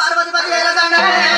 அறுபது பதினேழு தானே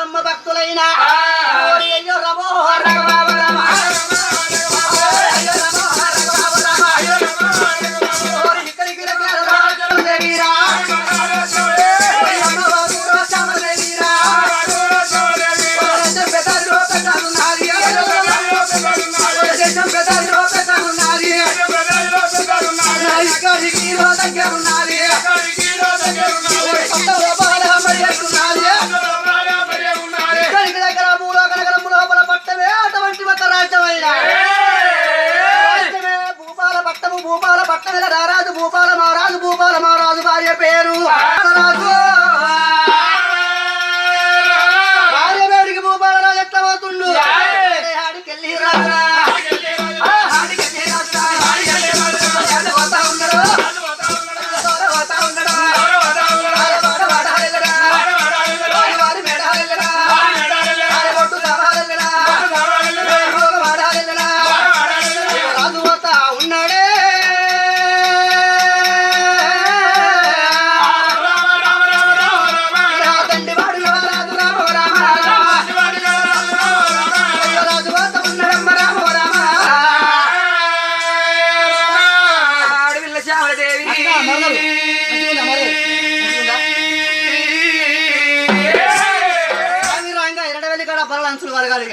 మాతమ్మ భక్తులైన ఇక్కడికి రఘురాజుదేవిరా పెద్ద మంచులు వరగాలి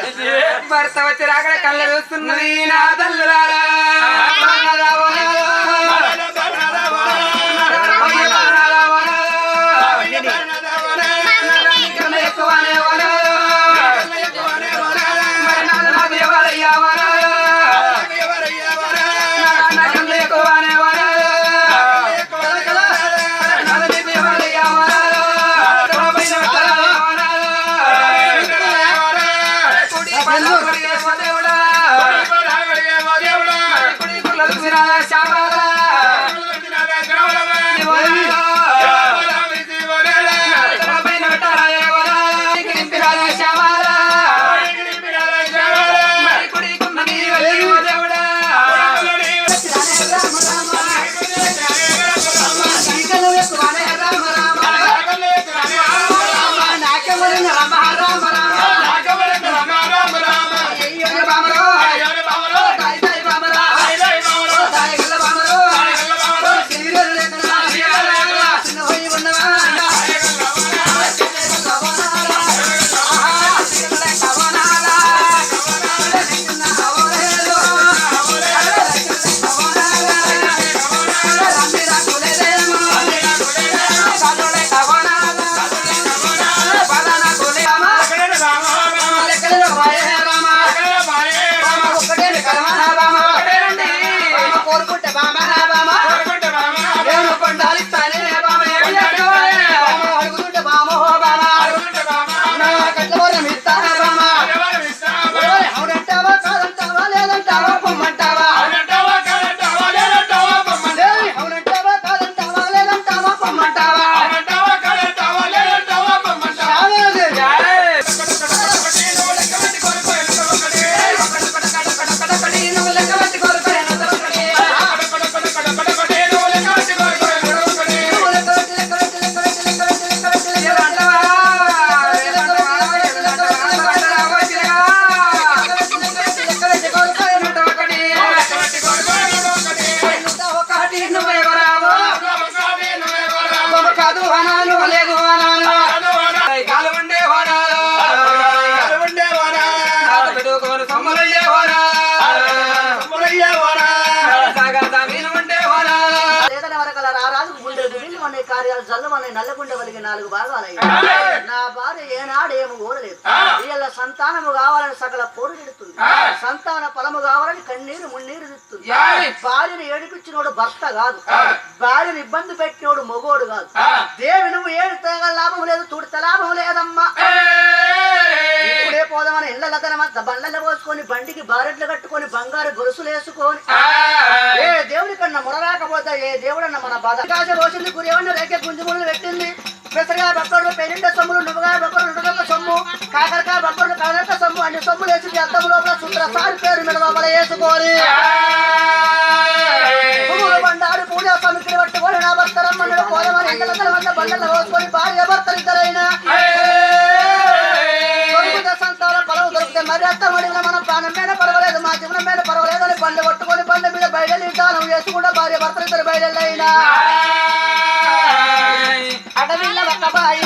భర్త వచ్చి రాక కళ్ళ చూస్తున్నది నా తల్లులారా. కార్యాలు జల్లమనే నల్లగుండె వలిగి నాలుగు భాగాలయ్యి నా భార్య ఏనాడు ఏమి కోరలేదు వీళ్ళ సంతానము కావాలని సకల పెడుతుంది సంతాన ఫలము కావాలని కన్నీరు మున్నీరు తిస్తుంది. భార్యను ఏడిపించినోడు భర్త కాదు. భార్యను ఇబ్బంది పెట్టినోడు మొగోడు కాదు. దేవి నువ్వు ఏడు లాభం లేదు తుడిత లాభం లేదమ్మా. పోదామని ఇళ్ళ బండ్లలో పోసుకొని బండికి బారెట్లు కట్టుకొని బంగారు గొలుసులు వేసుకొని. ఏ దేవుడి కన్నా మునరాకపోతే ఏ దేవుడన్న మన బాధ. కాస రోజులు గురేవన్న రేఖ గుంజుములు పెట్టింది. పెసరగా బొక్కడు పెనిండ సొమ్ములు నువ్వుగా బొక్కడు నువ్వుగా సొమ్ము కాకరకాయ బొక్కడు కాకరక సొమ్ము అన్ని సొమ్ములు వేసి అద్దం లోపల శుద్ర సారి పేరు మీద లోపల వేసుకొని. పువ్వులు బండారు పూజ సమితిని పట్టుకొని నా భర్తరం మన్నడు పోదమని ఇంటల తర్వాత బండలు పోసుకొని భార్య భర్తలు ఇద్దరైనా చేసుకుంటా భార్య భర్తలు ఇద్దరు బయలుదేరైనా అడవిల్ల ఒక బాయి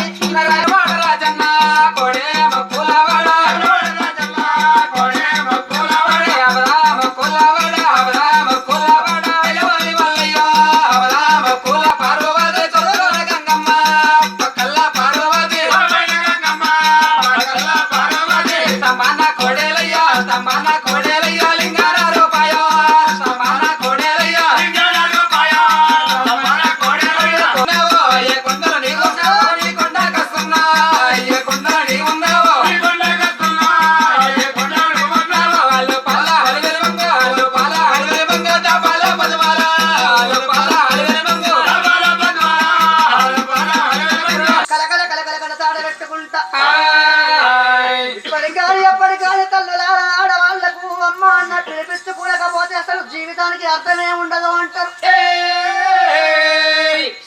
అర్థమే ఉండదు అంటారు.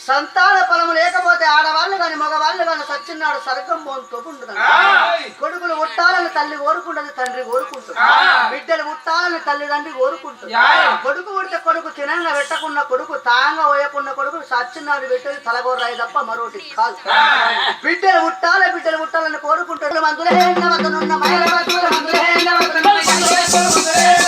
సంతాన ఫలము లేకపోతే ఆడవాళ్ళు గాని మగవాళ్ళు గాని సచ్చినాడు సర్గం పోంతో ఉండదు కొడుకులు ముట్టాలని తల్లి కోరుకుంటది తండ్రి కోరుకుంటుంది బిడ్డలు ముట్టాలని తల్లిదండ్రి కోరుకుంటుంది. కొడుకు పుడితే కొడుకు తినంగా పెట్టకుండా కొడుకు తాంగా పోయకుండా కొడుకు సచ్చినాడు పెట్టేది తలగొర్రాయి తప్ప మరొకటి కాదు. బిడ్డలు ముట్టాలి బిడ్డలు ముట్టాలని కోరుకుంటారు. మందులే మందులే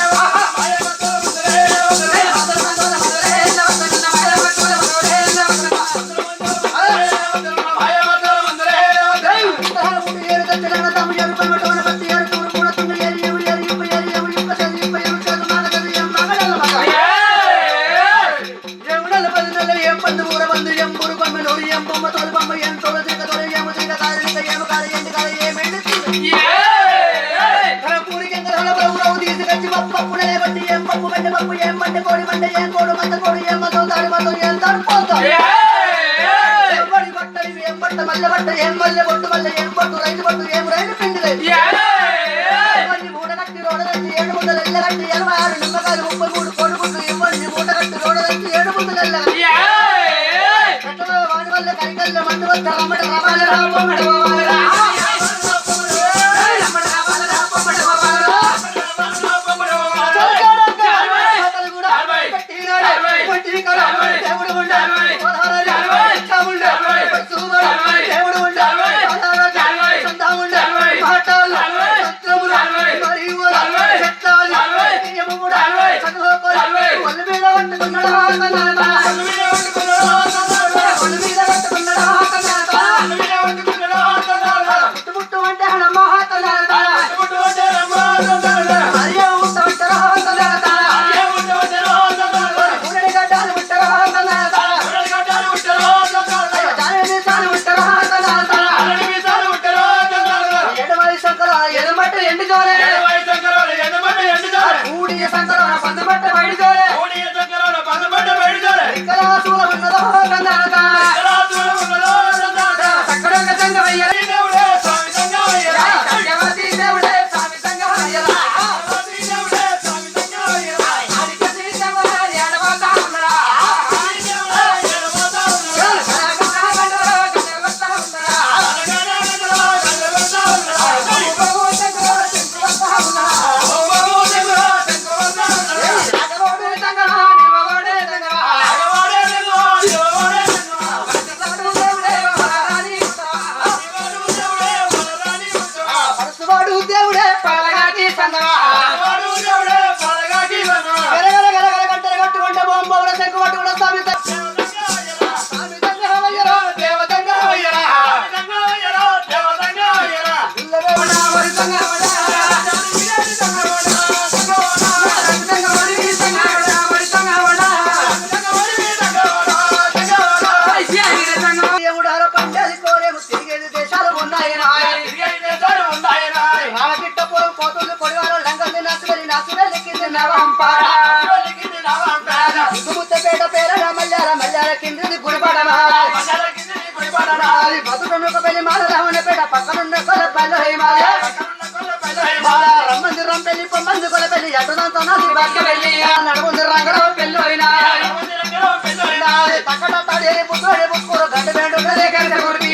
బండి కోడి బండి ఏం కోడు మంద కోడి ఏం మతో తాడి మతో ఏం తాడు పోతాం ఎవడి బట్టలు ఏం బట్ట మల్లె బట్ట ఏం మల్లె బొట్టు మల్లె ఏం బొట్టు రైతు బొట్టు ఏం రైతు పిండి లేదు ఇవ్వండి మూట కట్టి రోడ కట్టి ఏడు ముద్దలు ఎల్లగట్టి ఎనభై ఆరు నిమ్మకాయలు ముప్పై మూడు కొడుకుట్లు ఇవ్వండి మూట కట్టి రోడ కట్టి ఏడు ముద్దలు ఎల్లగట్టి కట్టలో వాడి వల్ల కరికల్లో మందు వద్ద రమ్మట రమాలి రామమ్మట పోవాలి మీద పట్టుకున్నాడు మీద పట్టుకున్నాడు కింది ఒక పెళ్ళి మాల రావణపేట పక్కనున్న కొలపల్లి హిమాల మాల రమ్మంది రంపెల్లి పొమ్మంది కొలపెల్లి అటుదంతా నది బక్క వెళ్ళి నడుముంది రంగరావు పెళ్ళి అయినా తక్కడ తడేరి పుట్టుడి పుక్కుడు గడ్డ వేడు గడ్డ గుడికి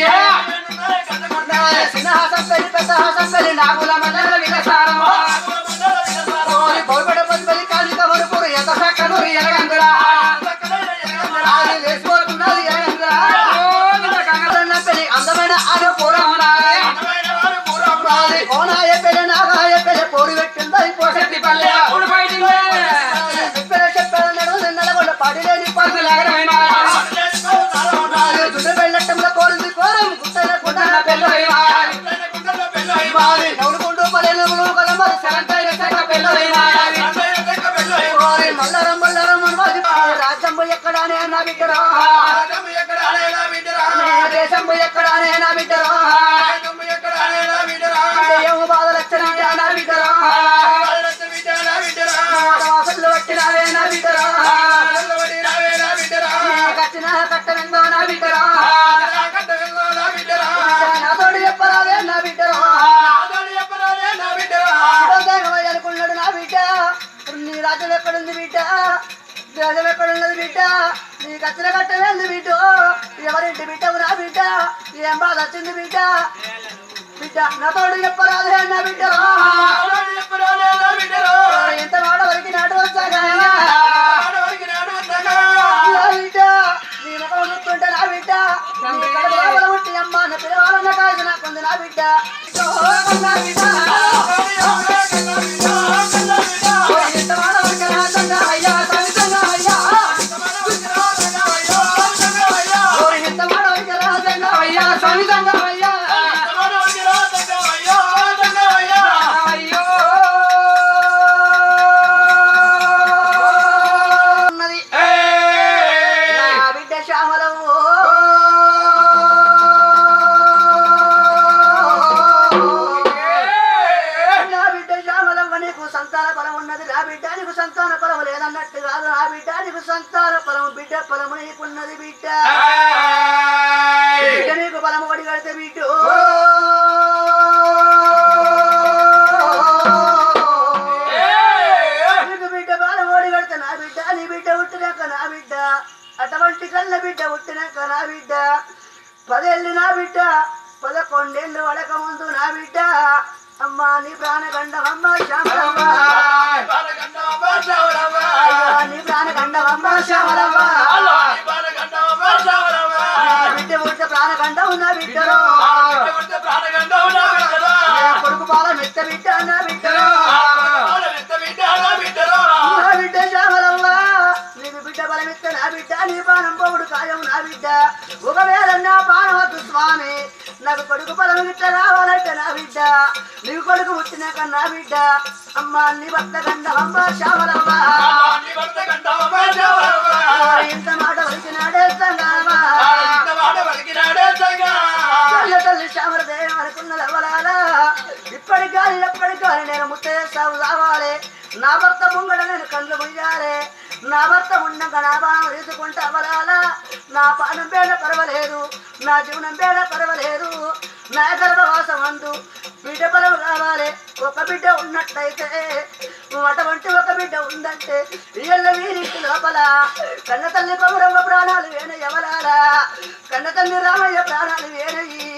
సింహాసం పెళ్ళి పెద్ద హాసం పెళ్ళి నాగుల మండల మల్లరం మల్లరం మనవాది రాజ్యంబు ఎక్కడానే నా దేశంబు బిడ్డరా ఏమో బాధలు వచ్చినా నా బిడ్డరా వాసలు పట్టినావే నా బిడ్డరా కట్టిన కట్టనందో నా బిడ్డరా నాతోడు చెప్పరాదే నా బిడ్డరా అనుకున్నాడు నా బిడ్డ. నీ రాజ్యం ఎక్కడుంది బిడ్డ? రాజ్యం ఎక్కడున్నది బిడ్డ. నీ కచ్చిన కట్టలేదు బిడ్డ. ఎవరింటి బిడ్డవు నా బిడ్డ? ఏం బాధ వచ్చింది బిడ్డ. బిడ్డ నాతోడు చెప్పరాదే నా బిడ్డ. ఎంత వాడ వరకు నాటు వచ్చాగా నా బిడ్డ నీ చూస్తుంటే నా నీ పుట్టి అమ్మ నా పిల్లవాళ్ళన్న కాదు నాకుంది నా బిడ్డ. నా బిడ్డ. బిడ్డ అటువంటి కళ్ళ బిడ్డ పుట్టినాక నా బిడ్డ. పదేళ్ళు నా బిడ్డ పదకొండేళ్ళు వడక ముందు నా బిడ్డ. అమ్మా నీ ప్రాణగండవమ్మ శ్యామలమ్మ. నీ ప్రాణగండవమ్మ శ్యామలమ్మ. బిడ్డ పుట్టిన ప్రాణగండం నా బిడ్డలో. కొడుకు పాల మెత్త బిడ్డ నా బిడ్డలో నీకు బిడ్డ నా బిడ్డ నీ పానం పోవుడు కాయం నా బిడ్డ. ఒకవేళ నా పానవద్దు స్వామి నాకు కొడుకు పొలం గిట్ట రావాలంటే నా బిడ్డ. నీకు కొడుకు పుట్టినాక నా బిడ్డ. అమ్మ నీ భర్త గండ అమ్మ శ్యామలమ్మ. ఇంత మాట వలికినాడే సంగమా తల్లి తల్లి శ్యామలదేవం అనుకున్నది అవలాలా ఇప్పటికి కానీ ఎప్పటికి నేను ముత్తయ్య సాగు కావాలి నా భర్త ముంగడ నేను కళ్ళు ముయ్యాలి. నా భర్త ఉండగా నా బాణం తీసుకుంటే అవలాలా. నా పానం పేడ పరవలేదు. నా జీవనం పేడ పర్వాలేదు. నా గర్భవాసం అందు బిడ్డ పరవ కావాలి. ఒక బిడ్డ ఉన్నట్టయితే అటువంటి ఒక బిడ్డ ఉందంటే ఇళ్ళ వీరింటి లోపల కన్న తల్లి పౌరమ్మ ప్రాణాలు వేన ఎవలారా కన్న తల్లి రామయ్య ప్రాణాలు వేనయ్యి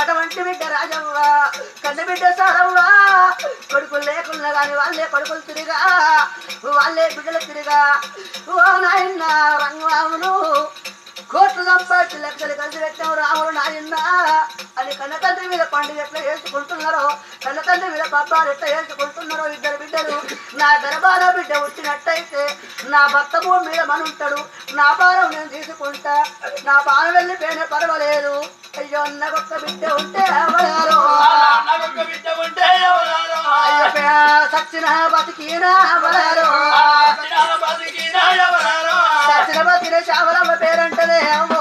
అటువంటి బిడ్డ రాజవ్వ కన్న బిడ్డ సారవ్వా. కొడుకులు లేకున్నా కానీ వాళ్ళే కొడుకులు తిరిగా వాళ్ళే బిడ్డలు తిరిగా. ఓ నాయన్న రంగరామును కోట్లు సంపాదించి లెక్కలు కలిసి పెట్టాం రాముడు నాయన్న అని కన్నతండ్రి మీద పండుగ ఎట్లా వేసుకుంటున్నారో కన్నతండ్రి మీద పబ్బాలు ఎట్లా వేసుకుంటున్నారో ఇద్దరు బిడ్డలు నా గర్భాన బిడ్డ వచ్చినట్టయితే నా భర్త భూమి మీద మనుంటాడు నా భారం నేను తీసుకుంటా నా పాన వెళ్ళిపోయినా పర్వాలేదు. అయ్యో నాకొక్క బిడ్డ ఉంటే అవలారు అయ్యో పే- సచ్చిన బతికినా అవలారు సచ్చిన బతికిన చావలమ్మ పేరంటదే అవ్వ